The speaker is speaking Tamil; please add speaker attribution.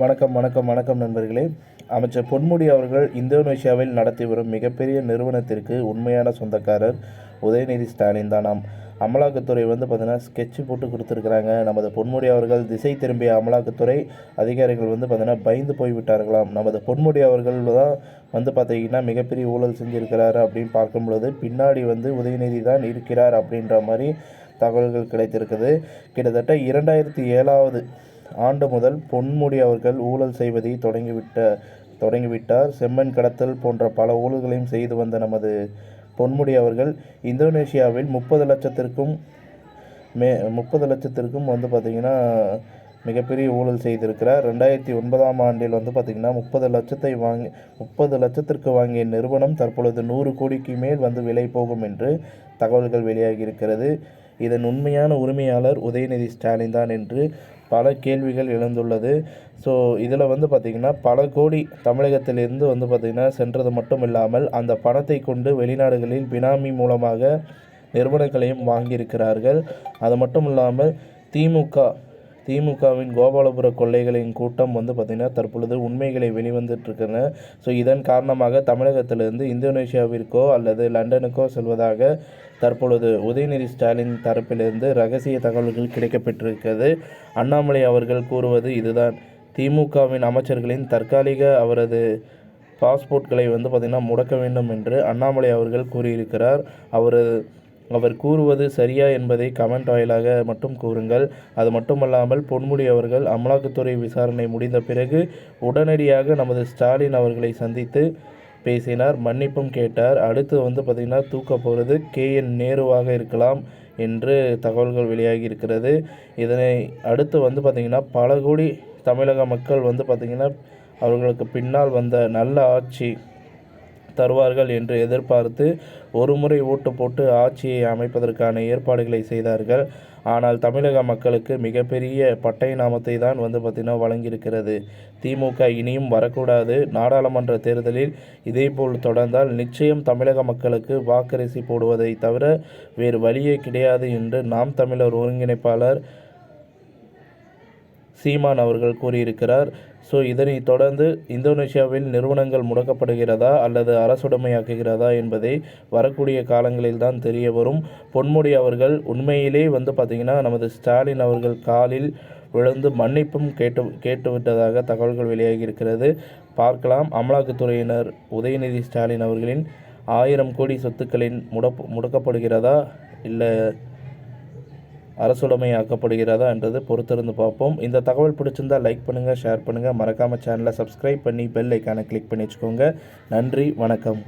Speaker 1: வணக்கம் வணக்கம் வணக்கம் நண்பர்களே. அமைச்சர் பொன்முடி அவர்கள் இந்தோனேஷியாவில் நடத்தி வரும் மிகப்பெரிய நிறுவனத்திற்கு உண்மையான சொந்தக்காரர் உதயநிதி ஸ்டாலின் தானாம் அமலாக்கத்துறை வந்து பார்த்தீங்கன்னா ஸ்கெட்ச் போட்டு கொடுத்துருக்குறாங்க. நமது பொன்முடி அவர்கள் திசை திரும்பிய அமலாக்கத்துறை அதிகாரிகள் வந்து பார்த்தீங்கன்னா பயந்து போய் விட்டார்களாம் நமது பொன்முடி அவர்கள் தான் வந்து பார்த்தீங்கன்னா மிகப்பெரிய ஊழல் செஞ்சுருக்கிறார் அப்படின்னு பார்க்கும் பொழுது பின்னாடி வந்து உதயநிதி தான் இருக்கிறார் அப்படின்ற மாதிரி தகவல்கள் கிடைத்திருக்குது. கிட்டத்தட்ட இரண்டாயிரத்தி ஏழாவது ஆண்டு முதல் பொன்முடி அவர்கள் ஊழல் செய்வதை தொடங்கிவிட்ட தொடங்கிவிட்டார். செம்மண் கடத்தல் போன்ற பல ஊழல்களையும் செய்து வந்த நமது பொன்முடி அவர்கள் இந்தோனேஷியாவில் முப்பது லட்சத்திற்கும் மே முப்பது லட்சத்திற்கும் வந்து பார்த்திங்கன்னா மிகப்பெரிய ஊழல் செய்திருக்கிறார். ரெண்டாயிரத்தி ஒன்பதாம் ஆண்டில் வந்து பார்த்திங்கன்னா முப்பது லட்சத்தை வாங்கி முப்பது லட்சத்திற்கு வாங்கிய நிறுவனம் தற்பொழுது நூறு கோடிக்கு மேல் வந்து விலை போகும் என்று தகவல்கள் வெளியாகி இருக்கிறது. இதன் உண்மையான உரிமையாளர் உதயநிதி ஸ்டாலின் தான் என்று பல கேள்விகள் எழுந்துள்ளது. ஸோ இதில் வந்து பார்த்திங்கன்னா பல கோடி தமிழகத்திலிருந்து வந்து பார்த்திங்கன்னா சென்றது மட்டும் இல்லாமல் அந்த பணத்தை கொண்டு வெளிநாடுகளில் பினாமி மூலமாக நிறுவனங்களையும் வாங்கியிருக்கிறார்கள். அது மட்டும் இல்லாமல் திமுக திமுகவின் கோபாலபுர கொள்ளைகளின் கூட்டம் வந்து பார்த்திங்கன்னா தற்பொழுது உண்மைகளை வெளிவந்துட்டுருக்குன்னு ஸோ இதன் காரணமாக தமிழகத்திலிருந்து இந்தோனேஷியாவிற்கோ அல்லது லண்டனுக்கோ செல்வதாக தற்பொழுது உதயநிதி ஸ்டாலின் தரப்பிலிருந்து ரகசிய தகவல்கள் கிடைக்கப்பெற்றிருக்கிறது. அண்ணாமலை அவர்கள் கூறுவது இதுதான். திமுகவின் அமைச்சர்களின் தற்காலிக அவரது பாஸ்போர்ட்களை வந்து பார்த்திங்கன்னா முடக்க வேண்டும் என்று அண்ணாமலை அவர்கள் கூறியிருக்கிறார். அவரது அவர் கூறுவது சரியா என்பதை கமெண்ட் வாயிலாக மட்டும் கூறுங்கள். அது மட்டுமல்லாமல் பொன்முடி அவர்கள் அமலாக்கத்துறை விசாரணை முடிந்த பிறகு உடனடியாக நமது ஸ்டாலின் அவர்களை சந்தித்து பேசினார் மன்னிப்பும் கேட்டார். அடுத்து வந்து பார்த்திங்கன்னா தூக்க போகிறது கே என் நேருவாக இருக்கலாம் என்று தகவல்கள் வெளியாகி இருக்கிறது. இதனை அடுத்து வந்து பார்த்திங்கன்னா பல கோடி தமிழக மக்கள் வந்து பார்த்திங்கன்னா அவர்களுக்கு பின்னால் வந்த நல்ல ஆட்சி தருவார்கள் என்று எதிர்பார்த்து ஒருமுறை ஓட்டு போட்டு ஆட்சியை அமைப்பதற்கான ஏற்பாடுகளை செய்தார்கள். ஆனால் தமிழக மக்களுக்கு மிகப்பெரிய பட்டை நாமத்தை தான் வந்து பார்த்திங்கன்னா வழங்கியிருக்கிறது. திமுக இனியும் வரக்கூடாது. நாடாளுமன்ற தேர்தலில் இதேபோல் தொடர்ந்தால் நிச்சயம் தமிழக மக்களுக்கு வாக்கரிசி போடுவதை தவிர வேறு வழியே கிடையாது என்று நாம் தமிழர் ஒருங்கிணைப்பாளர் சீமான் அவர்கள் கூறியிருக்கிறார். ஸோ இதனை தொடர்ந்து இந்தோனேஷியாவில் நிறுவனங்கள் முடக்கப்படுகிறதா அல்லது அரசுடைமையாக்குகிறதா என்பதை வரக்கூடிய காலங்களில் தான் தெரிய வரும் பொன்முடி அவர்கள் உண்மையிலே வந்து பார்த்திங்கன்னா நமது ஸ்டாலின் அவர்கள் காலில் விழுந்து மன்னிப்பும் கேட்டு கேட்டுவிட்டதாக தகவல்கள் வெளியாகி இருக்கிறது பார்க்கலாம். அமலாக்கத்துறையினர் உதயநிதி ஸ்டாலின் அவர்களின் ஆயிரம் கோடி சொத்துக்களின் முடப்பு முடக்கப்படுகிறதா இல்லை அரசுடைமையாக்கப்படுகிறதா என்றது பொறுத்திருந்து பார்ப்போம். இந்த தகவல் பிடிச்சிருந்தால் லைக் பண்ணுங்கள் ஷேர் பண்ணுங்கள் மறக்காமல் சேனலை சப்ஸ்கிரைப் பண்ணி பெல் ஐக்கானை கிளிக் பண்ணி வச்சுக்கோங்க. நன்றி வணக்கம்.